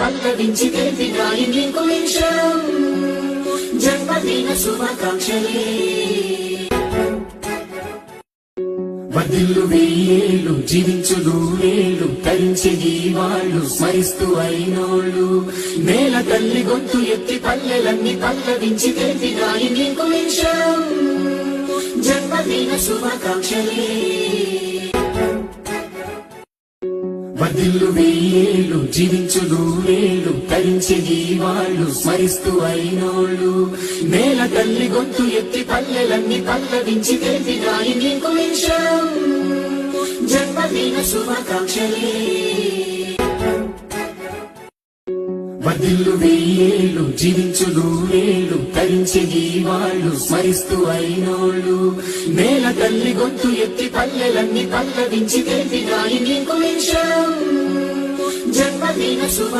పల్లవించి తెలిపినాయి మీకు నిమిషం జన్మదిన శుభాకాంక్షలే. వదిల్లు వెయ్యేళ్ళు జీవించు నూరేళ్ళు తరించి వాళ్ళు స్మరిస్తూ అయినోళ్ళు. నేల తల్లి గొంతు ఎత్తి పల్లెలన్నీ పల్లవించి తెలిపినాయి నీకు నిమిషం జన్మదిన శుభాకాంక్షలే. వదిల్లు వెయ్యేళ్ళు జీవించు నూరేళ్ళు తరించి వాళ్ళు స్మరిస్తూ అయినోళ్ళు. నేల తల్లి గొంతు ఎత్తి పల్లెలన్నీ పల్లవించి తెలిపినాయి నీకు నిమిషం జన్మదిన శుభాకాంక్షలే. వదిల్లు వెయ్యేళ్ళు జీవించు నూరేళ్ళు తరించి వాళ్ళు స్మరిస్తూ అయినోళ్ళు. నేల తల్లి గొంతు ఎత్తి పల్లెలన్నీ పల్లవించి తెలిపినాయి నీకు నిమిషం జన్మదిన శుభ